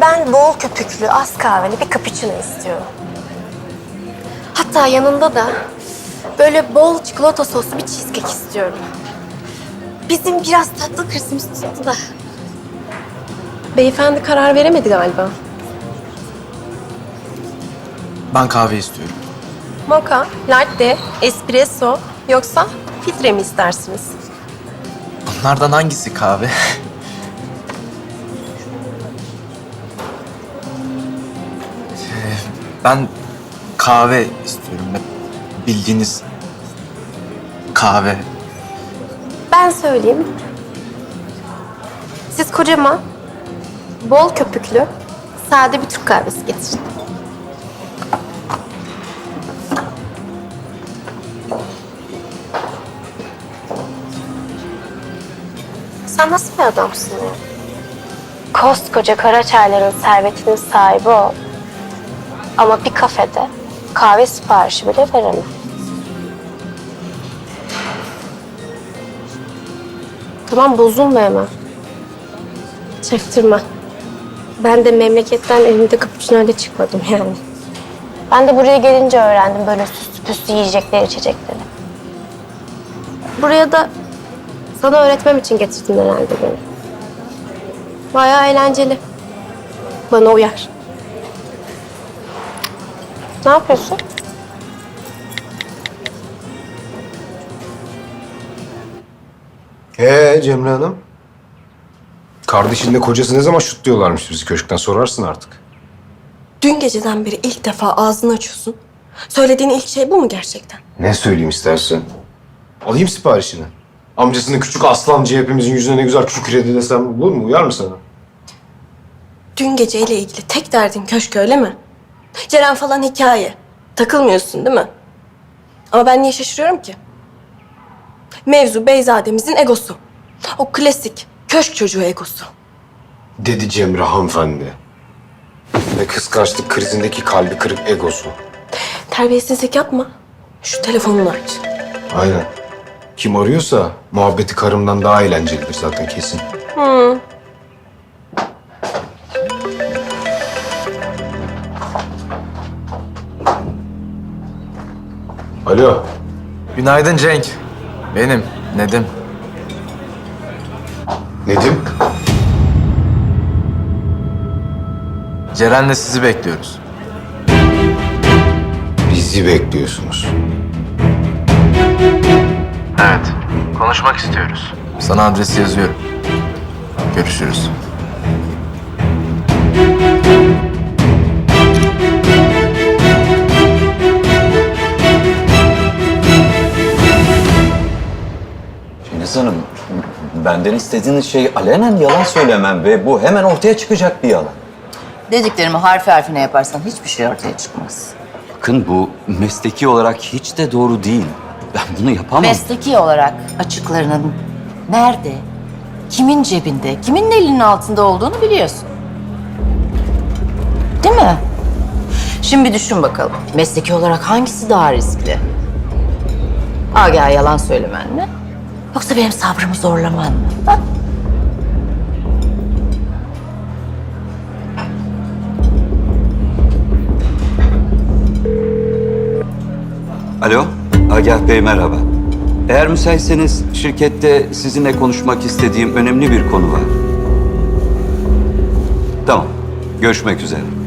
Ben bol köpüklü, az kahveli bir cappuccino istiyorum. Hatta yanında da böyle bol çikolata soslu bir cheesecake istiyorum. Bizim biraz tatlı kırsımız tuttu da. Beyefendi karar veremedi galiba. Ben kahve istiyorum. Mocha, latte, espresso yoksa filtre mi istersiniz? Bunlardan hangisi kahve? ben kahve istiyorum. Bildiğiniz kahve. Ben söyleyeyim. Siz kocaman, bol köpüklü, sade bir Türk kahvesi getirin. Sen nasıl bir adamsın ya? Koskoca Karaçayların servetinin sahibi ol. Ama bir kafede kahve siparişi bile veremem. Tamam bozulma hemen. Çaktırma. Ben de memleketten elimde cappuccino'yla çıkmadım yani. Ben de buraya gelince öğrendim böyle süslü püslü yiyecekleri, içecekleri. Buraya da sana öğretmem için getirdin herhalde beni. Bayağı eğlenceli. Bana uyar. Ne yapıyorsun? Ee Cemre Hanım? Kardeşinle kocası ne zaman şutluyorlarmış bizi köşkten sorarsın artık. Dün geceden beri ilk defa ağzını açıyorsun. Söylediğin ilk şey bu mu gerçekten? Ne söyleyeyim istersen? Alayım siparişini. Amcasının küçük aslancı hepimizin yüzüne ne güzel küçük kredi desem olur mu? Uyar mı sana? Dün geceyle ilgili tek derdin köşk öyle mi? Ceren falan hikaye. Takılmıyorsun değil mi? Ama ben niye şaşırıyorum ki? Mevzu Beyzademizin egosu. O klasik köşk çocuğu egosu. Dedi Cemre hanımefendi. Ve kıskançlık krizindeki kalbi kırık egosu. Terbiyesizlik yapma. Şu telefonunu aç. Aynen. Kim arıyorsa muhabbeti karımdan daha eğlencelidir zaten kesin. Alo. Günaydın Cenk. Benim Nedim. Nedim? Ceren'le sizi bekliyoruz. Bizi bekliyorsunuz. Evet. Konuşmak istiyoruz. Sana adresi yazıyorum. Görüşürüz. İstediğiniz şey alenen yalan söylemem ve bu hemen ortaya çıkacak bir yalan. Dediklerimi harfi harfine yaparsan hiçbir şey ortaya çıkmaz. Bakın bu mesleki olarak hiç de doğru değil. Ben bunu yapamam. Mesleki olarak açıklarının nerede, kimin cebinde, kimin elinin altında olduğunu biliyorsun. Değil mi? Şimdi bir düşün bakalım. Mesleki olarak hangisi daha riskli? Agah yalan söylemen mi? Yoksa benim sabrımı zorlaman mı? Ha? Alo, Agah Bey merhaba. Eğer müsaitseniz şirkette sizinle konuşmak istediğim önemli bir konu var. Tamam, görüşmek üzere.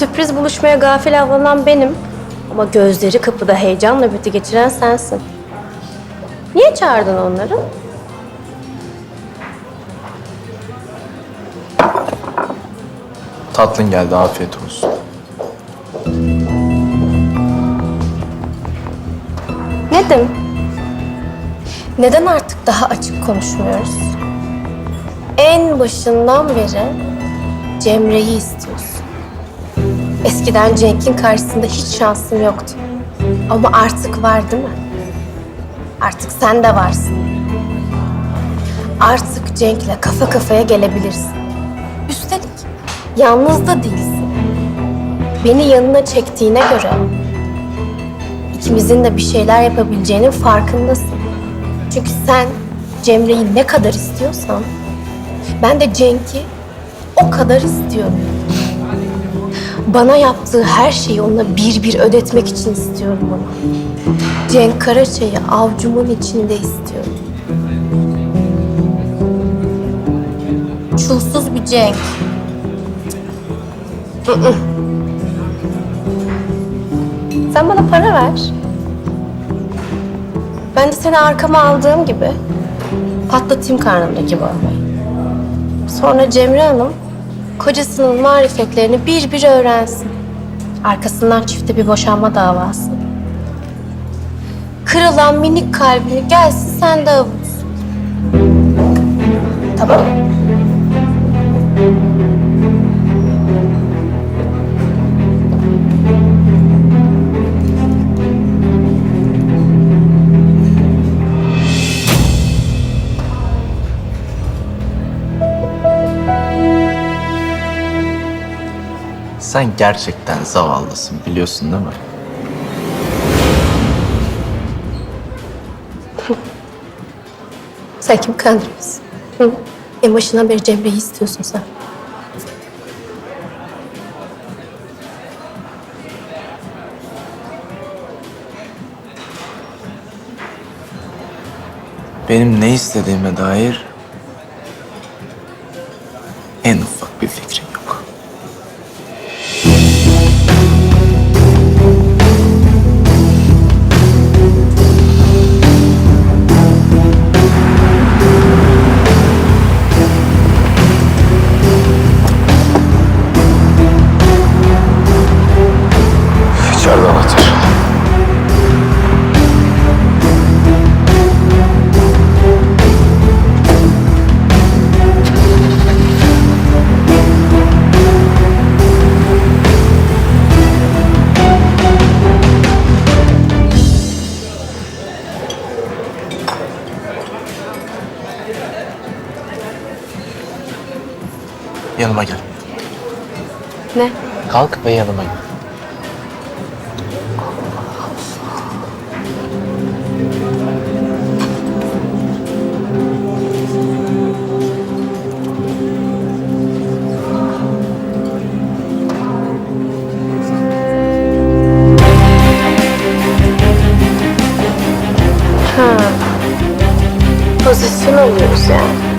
Sürpriz buluşmaya gafil avlanan benim. Ama gözleri kapıda heyecanla nöbeti geçiren sensin. Niye çağırdın onları? Tatlın geldi. Afiyet olsun. Nedim? Neden artık daha açık konuşmuyoruz? En başından beri Cemre'yi istiyorsun. Eskiden Cenk'in karşısında hiç şansım yoktu. Ama artık var değil mi? Artık sen de varsın. Artık Cenk'le kafa kafaya gelebilirsin. Üstelik yalnız da değilsin. beni yanına çektiğine göre ikimizin de bir şeyler yapabileceğinin farkındasın. Çünkü sen Cemre'yi ne kadar istiyorsan ben de Cenk'i o kadar istiyorum. Bana yaptığı her şeyi ona bir bir ödetmek için istiyorum onu. Cenk Karaçay'ı avcumun içinde istiyorum. Çulsuz bir Cenk. Sen bana para ver. Ben de seni arkama aldığım gibi patlatayım karnındaki bombayı. Sonra Cemre Hanım kocasının marifetlerini bir bir öğrensin. Arkasından çifte bir boşanma davası. Kırılan minik kalbini gelsin sen de avutsun. Tamam mı? Sen gerçekten zavallısın biliyorsun değil mi? Sen kim kandırıyorsun? Hı? En başından beri Cemre'yi istiyorsun sen. Benim ne istediğime dair en ufak bir fikrim yanıma gel. Ne? Kalk ve yanıma gel. pozisyon alıyoruz yani.